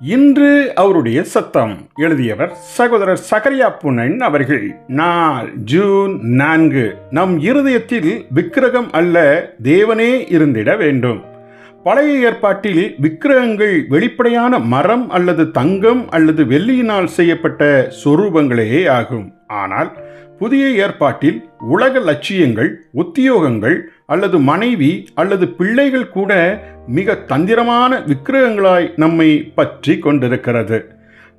இன்று அவருடைய சத்தம். எழுதியவர் சகோதரர் சகரியா புன்னன் அவர்கள். நாள் ஜூன் நான்கு. நம் இருதயத்தில் விக்கிரகம் அல்ல தேவனே இருந்திட வேண்டும். பழைய ஏற்பாட்டில் விக்கிரகங்கள் வெளிப்படையான மரம் அல்லது தங்கம் அல்லது வெள்ளியினால் செய்யப்பட்ட சொரூபங்களே ஆகும். ஆனால் புதிய ஏற்பாட்டில் உலக லட்சியங்கள் உத்தியோகங்கள் அல்லது மனைவி அல்லது பிள்ளைகள் கூட மிக தந்திரமான விக்கிரகங்களாய் நம்மை பற்றி கொண்டிருக்கிறது.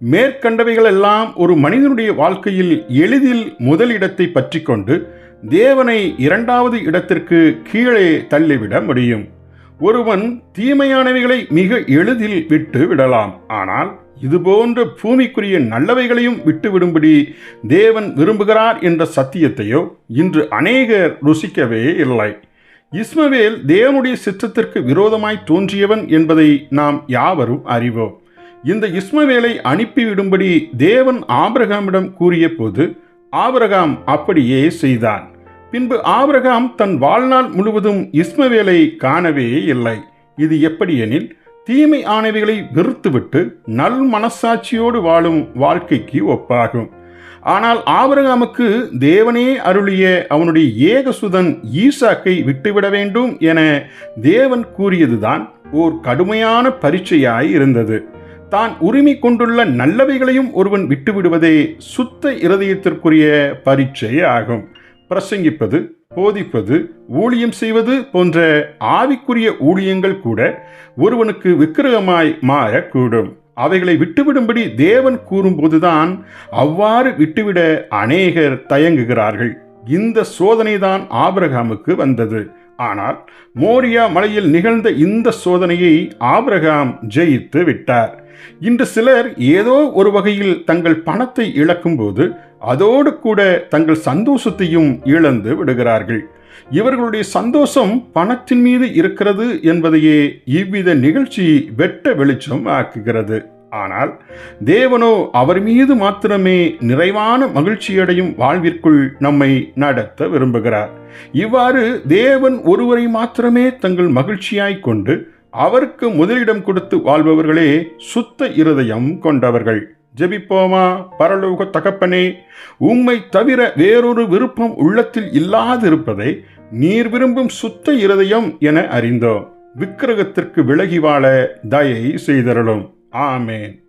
மேற்கண்டவைகளெல்லாம் ஒரு மனிதனுடைய வாழ்க்கையில் எளிதில் முதலிடத்தை பற்றி கொண்டு தேவனை இரண்டாவது இடத்திற்கு கீழே தள்ளிவிட முடியும். ஒருவன் தீமையானவைகளை மிக எளிதில் விட்டு விடலாம். ஆனால் இதுபோன்ற பூமிக்குரிய நல்லவைகளையும் விட்டுவிடும்படி தேவன் விரும்புகிறார் என்ற சத்தியத்தையோ இன்று அநேகர் ருசிக்கவே இல்லை. இஸ்மவேல் தேவனுடைய சிற்றத்திற்கு விரோதமாய் தோன்றியவன் என்பதை நாம் யாவரும் அறிவோம். இந்த இஸ்மவேலை அனுப்பிவிடும்படி தேவன் ஆபிரகாமிடம் கூறிய போது ஆபிரகாம் அப்படியே செய்தான். பின்பு ஆபிரகாம் தன் வாழ்நாள் முழுவதும் இஸ்மவேலை காணவே இல்லை. இது எப்படியெனில் தீமை ஆணவைகளை வெறுத்துவிட்டு நல் மனசாட்சியோடு வாழும் வாழ்க்கைக்கு ஒப்பாகும். ஆனால் ஆபரகாமுக்கு தேவனே அருளிய அவனுடைய ஏகசுதன் ஈசாக்கை விட்டுவிட வேண்டும் என தேவன் கூறியதுதான் ஓர் கடுமையான பரீட்சையாய் இருந்தது. தான் உரிமை கொண்டுள்ள நல்லவைகளையும் ஒருவன் விட்டுவிடுவதே சுத்த இருதயத்திற்குரிய பரீட்சை ஆகும் பிரசங்கிப்பது போதிப்பது ஊழியம் செய்வது போன்ற ஆவிக்குரிய ஊழியங்கள் கூட ஒருவனுக்கு விக்கிரகமாய் மாறக்கூடும். அவைகளை விட்டுவிடும்படி தேவன் கூறும்போதுதான் அவ்வாறு விட்டுவிட அநேகர் தயங்குகிறார்கள். இந்த சோதனைதான் ஆபிரகாமுக்கு வந்தது. ஆனால் மோரியா மலையில் நிகழ்ந்த இந்த சோதனையை ஆபிரகாம் ஜெயித்து விட்டார். இன்று சிலர் ஏதோ ஒரு வகையில் தங்கள் பணத்தை இழக்கும்போது அதோடு கூட தங்கள் சந்தோஷத்தையும் இழந்து விடுகிறார்கள். இவர்களுடைய சந்தோஷம் பணத்தின் மீது இருக்கிறது என்பதையே இவ்வித நிகழ்ச்சி வெட்ட வெளிச்சம் ஆக்குகிறது. ஆனால் தேவனோ அவர் மீது மாத்திரமே நிறைவான மகிழ்ச்சியடையும் வாழ்விற்குள் நம்மை நடத்த விரும்புகிறார். இவ்வாறு தேவன் ஒருவரை மாத்திரமே தங்கள் மகிழ்ச்சியாய் கொண்டு அவருக்கு முதலிடம் கொடுத்து வாழ்பவர்களே சுத்த இருதயம் கொண்டவர்கள். ஜெபிப்போமா பரலோக தகப்பனே உம்மை தவிர வேறொரு விருப்பம் உள்ளத்தில் இல்லாதிருப்பதை நீர் விரும்பும் சுத்த இருதயம் என அறிந்தோம். விக்கிரகத்திற்கு விலகி வாழ தயை செய்தரலும் ஆமேன்.